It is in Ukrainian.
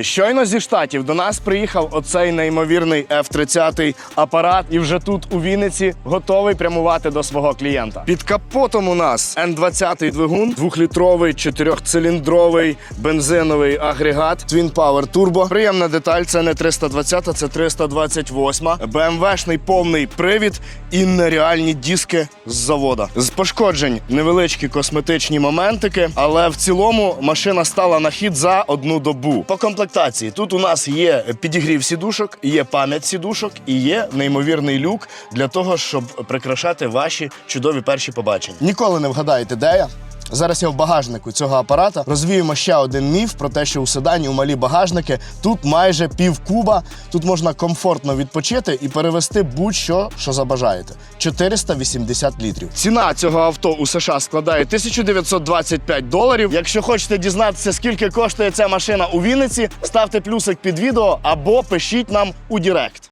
Щойно зі штатів до нас приїхав оцей неймовірний F-30 апарат, і вже тут у Вінниці готовий прямувати до свого клієнта. Під капотом у нас N20 двигун, двохлітровий, чотирьохциліндровий бензиновий агрегат, Twin Power Turbo. Приємна деталь, це не 320, це 328. BMW-шний повний привід і нереальні диски з завода. З пошкоджень невеличкі косметичні моментики, але в цілому машина стала на хід за одну добу. По комплектації тут у нас є підігрів сідушок, є пам'ять сідушок і є неймовірний люк для того, щоб прикрашати ваші чудові перші побачення. Ніколи не вгадаєте, де я. Зараз я в багажнику цього апарата. Розвіємо ще один міф про те, що у седані у малі багажники тут майже пів куба. Тут можна комфортно відпочити і перевести будь-що, що забажаєте. 480 літрів. Ціна цього авто у США складає 1925 доларів. Якщо хочете дізнатися, скільки коштує ця машина у Вінниці, ставте плюсик під відео або пишіть нам у Дірект.